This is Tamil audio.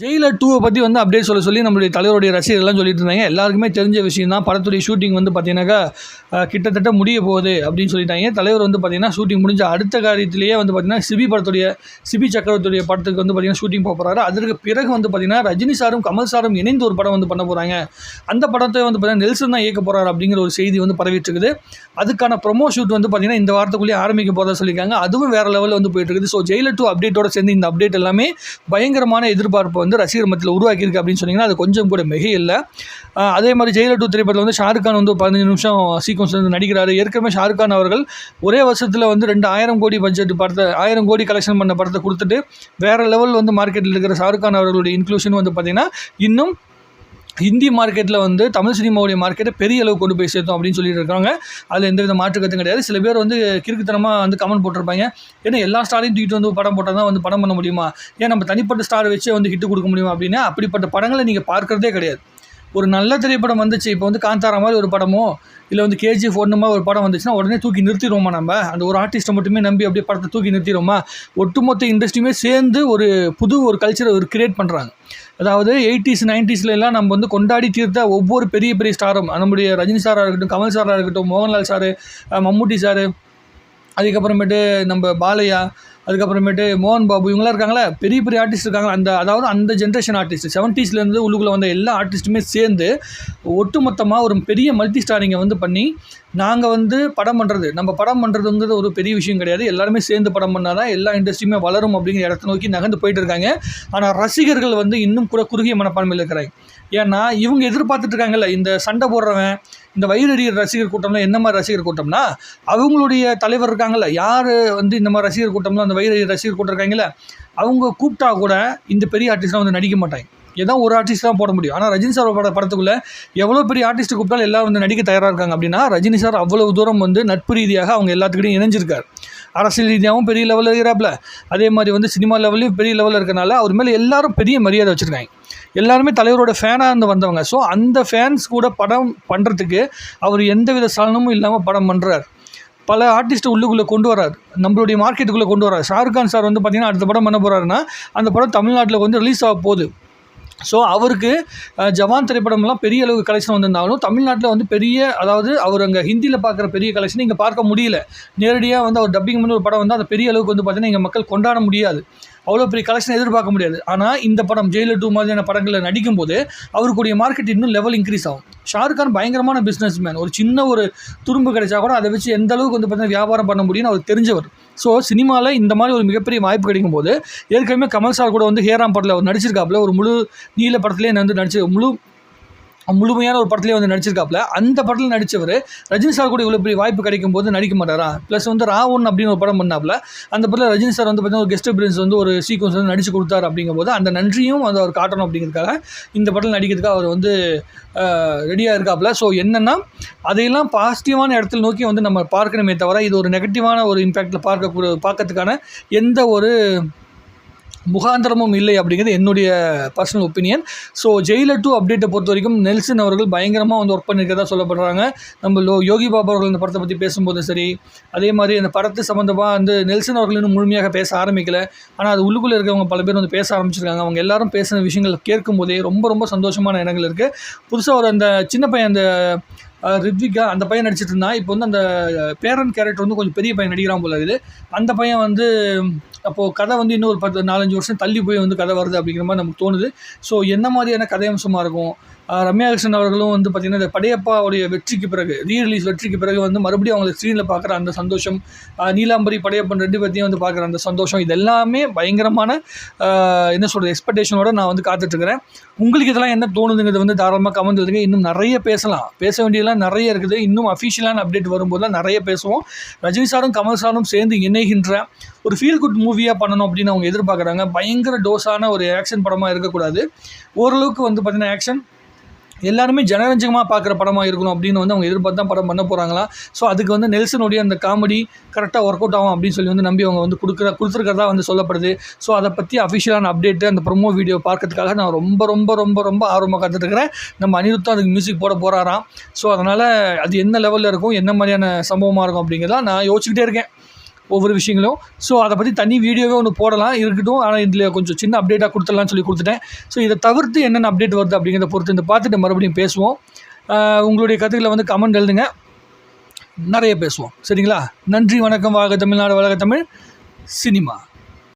ஜெயிலர் டூவை பற்றி வந்து அப்டேட் சொல்ல சொல்லி நம்மளுடைய தலைவருடைய ரசிகர்கள்லாம் சொல்லிட்டு இருந்தாங்க. எல்லாருக்குமே தெரிஞ்ச விஷயம் தான். படத்துடைய ஷூட்டிங் வந்து பார்த்தீங்கன்னாக்கா கிட்டத்தட்ட முடிய போகுது அப்படின்னு சொல்லிட்டாங்க. தலைவர் வந்து பார்த்தீங்கன்னா ஷூட்டிங் முடிஞ்ச அடுத்த காரியத்திலேயே வந்து பார்த்தீங்கன்னா சிபி படத்துடைய சிபி சக்கரவர்த்தியுடைய படத்துக்கு வந்து பார்த்தீங்கன்னா ஷூட்டிங் போக போகிறாரு அதற்கு பிறகு வந்து பார்த்தீங்கன்னா ரஜினி சாரும் கமல் சாரும் இணைந்து ஒரு படம் வந்து பண்ண போகிறாங்க அந்த படத்தை வந்து பார்த்தீங்கன்னா நெல்சன் தான் இயக்க போகிறாரு அப்படிங்கிற ஒரு செய்தி வந்து பரவிட்டு இருக்குது அதுக்கான ப்ரொமோ ஷூட் வந்து பார்த்தீங்கன்னா இந்த வாரத்துக்குள்ளேயே ஆரம்பிக்க போகிறதா சொல்லியிருக்காங்க. அதுவும் வேறு லெவலில் வந்து போயிட்டு இருக்குது ஸோ ஜெயிலர் டூ அப்டேட்டோட சேர்ந்து இந்த அப்டேட் எல்லாமே பயங்கரமான எதிர்பார்ப்பு வந்து ரசிகர் மத்தியில் உருவாக்கியிருக்கு அப்படின்னு சொன்னீங்கன்னா அது கொஞ்சம் கூட மிக இல்லை. அதே மாதிரி ஜெயிலர் டூ திரைப்படத்தில் வந்து ஷாருக் கான் வந்து ஒரு பதினஞ்சு நிமிஷம் சீக்வன்ஸ் வந்து நடிக்கிறாரு. ஏற்கனவே ஷாருக் கான் அவர்கள் ஒரே வருஷத்தில் வந்து ரெண்டு ஆயிரம் கோடி பட்ஜெட் படத்தை ஆயிரம் கோடி கலெக்ஷன் பண்ண படத்தை கொடுத்துட்டு வேறு லெவல் வந்து மார்க்கெட்டில் இருக்கிற ஷாருக் கான் அவர்களுடைய இன்க்ளூஷன் வந்து பார்த்திங்கன்னா இன்னும் ஹிந்தி மார்க்கெட்டில் வந்து தமிழ் சினிமாவுடைய மார்க்கெட்டை பெரிய அளவு கொண்டு போய் சேர்த்தோம் அப்படின்னு சொல்லிட்டு இருக்காங்க. அதில் எந்த வித கருத்தும் கிடையாது. சில பேர் வந்து கிறுக்குத்தனமாக வந்து கமெண்ட் போட்டிருப்பாங்க. ஏன்னா எல்லா ஸ்டாரையும் தூக்கிட்டு வந்து படம் போட்டால் தான் வந்து படம் பண்ண முடியுமா? ஏன் நம்ம தனிப்பட்ட ஸ்டாரை வச்சே வந்து ஹிட்டு கொடுக்க முடியுமா அப்படின்னா அப்படிப்பட்ட படங்களை நீங்கள் பார்க்குறதே கிடையாது. ஒரு நல்ல திரைப்படம் வந்துச்சு. இப்போ வந்து காந்தாரா மாதிரி ஒரு படமோ இல்லை வந்து கேஜிஎஃப் ஒன்று மாதிரி ஒரு படம் வந்துச்சுன்னா உடனே தூக்கி நிறுத்திடுவோமா நம்ம? அந்த ஒரு ஆர்டிஸ்ட்டை மட்டுமே நம்பி அப்படியே படத்தை தூக்கி நிறுத்திடுவோமா? ஒட்டுமொத்த இண்டஸ்ட்ரியுமே சேர்ந்து ஒரு புது ஒரு கல்ச்சரை ஒரு கிரியேட் பண்ணுறாங்க அதாவது எயிட்டிஸ் நைன்டிஸ்லாம் நம்ம வந்து கொண்டாடி தீர்த்த ஒவ்வொரு பெரிய பெரிய ஸ்டாரும் நம்முடைய ரஜினி சாராக இருக்கட்டும் கமல் சாராக இருக்கட்டும் மோகன்லால் சாரு மம்முட்டி சாரு அதுக்கப்புறமேட்டு நம்ம பாலையா அதுக்கப்புறமேட்டு மோகன் பாபு இவங்களாம் இருக்காங்களே பெரிய பெரிய ஆர்டிஸ்ட் இருக்காங்க. அந்த அதாவது அந்த ஜென்ரேஷன் ஆர்டிஸ்ட் செவன்ட்டீஸ்லேருந்து உள்ளுக்குள்ளே வந்த எல்லா ஆர்டிஸ்ட்டுமே சேர்ந்து ஒட்டுமொத்தமாக ஒரு பெரிய மல்டி ஸ்டாரிங்கை வந்து பண்ணி நாங்கள் வந்து படம் பண்ணுறது நம்ம படம் பண்ணுறதுங்கிறது ஒரு பெரிய விஷயம் கிடையாது. எல்லாருமே சேர்ந்து படம் பண்ணால் தான் எல்லா இண்டஸ்ட்ரியுமே வளரும் அப்படிங்கிற இடத்த நோக்கி நகர்ந்து போயிட்டு இருக்காங்க. ஆனால் ரசிகர்கள் வந்து இன்னும் கூட குறுகிய மனப்பான்மையில் இருக்கிறாங்க. ஏன்னா இவங்க எதிர்பார்த்துட்டு இருக்காங்கல்ல இந்த சண்டை போடுறவன் இந்த வயிறறியர் ரசிகர் கூட்டம்லாம் என்ன மாதிரி ரசிகர் கூட்டம்னா அவங்களுடைய தலைவர் இருக்காங்கல்ல யார் வந்து இந்த மாதிரி ரசிகர் கூட்டம்லாம் அந்த வயிறறியர் ரசிகர் கூட்டம் இருக்காங்கல்ல அவங்க கூப்பிட்டா கூட இந்த பெரிய ஆர்டிஸ்ட்லாம் வந்து நடிக்க மாட்டாங்க. ஏதாவது ஒரு ஆர்டிஸ்ட் தான் போட முடியும். ஆனால் ரஜினி சார் பட படத்துக்குள்ளே எவ்வளோ பெரிய ஆர்டிஸ்ட் கூப்பிட்டாலும் எல்லாம் வந்து நடிக்க தயாராக இருக்காங்க அப்படின்னா ரஜினி சார் அவ்வளவு தூரம் வந்து நட்பு ரீதியாக அவங்க எல்லாத்துக்கிட்டையும் இணைஞ்சிருக்கார். அரசியல் ரீதியாகவும் பெரிய லெவலில் இருக்கிறாப்புல. அதே மாதிரி வந்து சினிமா லெவல்லையும் பெரிய லெவலில் இருக்கனால அவர் மேலே எல்லாரும் பெரிய மரியாதை வச்சுருக்காங்க. எல்லாருமே தலைவரோட ஃபேனாக இருந்து வந்தவங்க. ஸோ அந்த ஃபேன்ஸ் கூட படம் பண்ணுறதுக்கு அவர் எந்தவித சலனமும் இல்லாமல் படம் பண்ணுறார் பல ஆர்டிஸ்ட்டை உள்ளுக்குள்ளே கொண்டு வரார். நம்மளுடைய மார்க்கெட்டுக்குள்ளே கொண்டு வரார். ஷாருக் கான் சார் வந்து பார்த்திங்கன்னா அடுத்த படம் பண்ண போகிறாருன்னா அந்த படம் தமிழ்நாட்டில் வந்து ரிலீஸ் ஆக போகுது. ஸோ அவருக்கு ஜவான் திரைப்படம்லாம் பெரிய அளவுக்கு கலெக்ஷன் வந்திருந்தாலும் தமிழ்நாட்டில் வந்து பெரிய அதாவது அவர் அங்கே ஹிந்தியில் பார்க்குற பெரிய கலெக்ஷன் இங்கே பார்க்க முடியல. நேரடியாக வந்து அவர் டப்பிங் பண்ணி ஒரு படம் வந்து அந்த பெரிய அளவுக்கு வந்து பார்த்திங்கன்னா இங்கே மக்கள் கொண்டாட முடியாது. அவ்வளோ பெரிய கலெக்ஷன் எதிர்பார்க்க முடியாது. ஆனால் இந்த படம் ஜெயிலர் டூ மாதிரியான படங்களில் நடிக்கும்போது அவருக்குடைய மார்க்கெட் இன்னும் லெவல் இன்க்ரீஸ் ஆகும். ஷாருக் கான் பயங்கரமான பிஸ்னஸ் மேன் ஒரு சின்ன ஒரு துரும்பு கிடைச்சா கூட அதை வச்சு எந்த அளவுக்கு வந்து பார்த்தீங்கன்னா வியாபாரம் பண்ண முடியும்னு அவர் தெரிஞ்சவர். ஸோ சினிமாவில் இந்த மாதிரி ஒரு மிகப்பெரிய வாய்ப்பு கிடைக்கும் போது ஏற்கனவே கமல் சார் கூட வந்து ஹேராம் படத்தில் அவர் நடிச்சிருக்காப்புல. ஒரு முழு நீல படத்துலேயே வந்து நடிச்சு முழு முழுமையான ஒரு படத்துலேயே வந்து நடிச்சிருக்காப்புல. அந்த படத்தில் நடித்தவர் ரஜினி சார் கூட இவ்வளோ பெரிய வாய்ப்பு கிடைக்கும் போது நடிக்க மாட்டாரா? ப்ளஸ் வந்து ராவன் அப்படின்னு ஒரு படம் பண்ணாப்புல. அந்த படத்தில் ரஜினி சார் வந்து பார்த்தீங்கன்னா ஒரு கெஸ்ட் அப்பியரன்ஸ் வந்து ஒரு சீக்வன்ஸ் வந்து நடிச்சு கொடுத்தாரு அப்படிங்கும்போது அந்த நன்றியும் வந்து அவர் காட்டணும் அப்படிங்கிறதுக்காக இந்த படத்தில் நடிக்கிறதுக்காக அவர் வந்து ரெடியாக இருக்காப்புல. ஸோ என்னென்னா அதையெல்லாம் பாசிட்டிவான இடத்துல நோக்கி வந்து நம்ம பார்க்கணுமே தவிர இது ஒரு நெகட்டிவான ஒரு இம்பேக்டில் பார்க்க பார்க்கறதுக்கான எந்த ஒரு முகாந்திரமும் இல்லை அப்படிங்கிறது என்னுடைய personal opinion so Jailer two அப்டேட்டை பொறுத்த வரைக்கும் நெல்சன் அவர்கள் பயங்கரமாக வந்து ஒர்க் பண்ணியிருக்கதா சொல்லப்படுறாங்க. நம்ம லோ யோகி பாபா அவர்கள் இந்த படத்தை பற்றி பேசும்போது சரி அதே மாதிரி அந்த படத்து சம்மந்தமாக வந்து நெல்சன் அவர்கள் இன்னும் முழுமையாக பேச ஆரம்பிக்கல. ஆனால் அது உள்ளுக்குள்ளே இருக்கவங்க பல பேர் வந்து பேச ஆரம்பிச்சிருக்காங்க. அவங்க எல்லாரும் பேசின விஷயங்கள் கேட்கும் போதே ரொம்ப ரொம்ப சந்தோஷமான இடங்கள் இருக்குது புதுசாக ஒரு அந்த சின்ன பையன் அந்த ரித்விகா அந்த பையன் நடிச்சிட்டு இருந்தான். இப்போ வந்து அந்த பேரன் கேரக்டர் வந்து கொஞ்சம் பெரிய பையன் நடிக்கிறான் போல இது அந்த பையன் வந்து அப்போது கதை வந்து இன்னும் ஒரு பத்து நாலஞ்சு வருஷம் தள்ளி போய் வந்து கதை வருது அப்படிங்கிற மாதிரி நமக்கு தோணுது. ஸோ என்ன மாதிரியான கதையம்சமாக இருக்கும்? ரம்யா கிருஷ்ணன் அவர்களும் வந்து பார்த்திங்கன்னா இந்த படையப்பாவுடைய வெற்றிக்கு பிறகு ரீரிலீஸ் வெற்றிக்கு பிறகு வந்து மறுபடியும் அவங்களை ஸ்க்ரீனில் பார்க்குற அந்த சந்தோஷம் நீலாம்பரி படையப்பன் ரெண்டு பேர்த்தையும் வந்து பார்க்குற அந்த சந்தோஷம் இது எல்லாமே பயங்கரமான என்ன சொல்கிறது எக்ஸ்பெக்டேஷனோட நான் வந்து காத்துட்ருக்கிறேன். உங்களுக்கு இதெல்லாம் என்ன தோணுதுங்கிறது வந்து தாராளமாக கமெண்ட் வருதுங்க இன்னும் நிறைய பேசலாம். பேச வேண்டியதெல்லாம் நிறைய இருக்குது. இன்னும் அஃபிஷியலான அப்டேட் வரும்போதெல்லாம் நிறைய பேசுவோம். ரஜினி சாரும் கமல் சாரும் சேர்ந்து இணைகின்ற ஒரு ஃபீல் குட் மூவியாக பண்ணணும் அப்படின்னு அவங்க எதிர்பார்க்குறாங்க. பயங்கர டோஸான ஒரு ஆக்ஷன் படமாக இருக்கக்கூடாது. ஓரளவுக்கு வந்து பார்த்திங்கன்னா ஆக்ஷன் எல்லாருமே ஜனரஞ்சகமாக பார்க்குற படமாக இருக்கணும் அப்படின்னு வந்து அவங்க எதிர்பார்த்து தான் படம் பண்ண போகிறாங்களா ஸோ அதுக்கு வந்து நெல்சனுடைய அந்த காமெடி கரெக்டாக ஒர்க் அவுட் ஆகும் அப்படின்னு சொல்லி வந்து நம்பி அவங்க வந்து கொடுக்குற கொடுத்துருக்கிறதா வந்து சொல்லப்படுது. ஸோ அதை பற்றி அஃபிஷியலான அப்டேட்டு அந்த ப்ரொமோ வீடியோ பார்க்கறதுக்காக நான் ரொம்ப ரொம்ப ரொம்ப ரொம்ப ஆர்வமாக காத்துட்ருக்கிறேன். நம்ம அனிருத்தம் அதுக்கு மியூசிக் போட போகிறாராம் ஸோ அதனால் அது என்ன லெவலில் இருக்கும் என்ன மாதிரியான சம்பவமாக இருக்கும் அப்படிங்கிறத நான் யோசிச்சுக்கிட்டே இருக்கேன். ஒவ்வொரு விஷயங்களும். ஸோ அதை பற்றி தனி வீடியோவே ஒன்று போடலாம். இருக்கட்டும். ஆனால் இதில் கொஞ்சம் சின்ன அப்டேட்டாக கொடுத்துடலாம்னு சொல்லி கொடுத்துட்டேன். ஸோ இதை தவிர்த்து என்னென்ன அப்டேட் வருது அப்படிங்கிறத பொறுத்து இந்த பார்த்துட்டு மறுபடியும் பேசுவோம். உங்களுடைய கருத்துக்களை வந்து கமெண்ட் எழுதுங்க. நிறைய பேசுவோம். சரிங்களா? நன்றி வணக்கம். வாழ்க தமிழ்நாடு வழக தமிழ். சினிமா.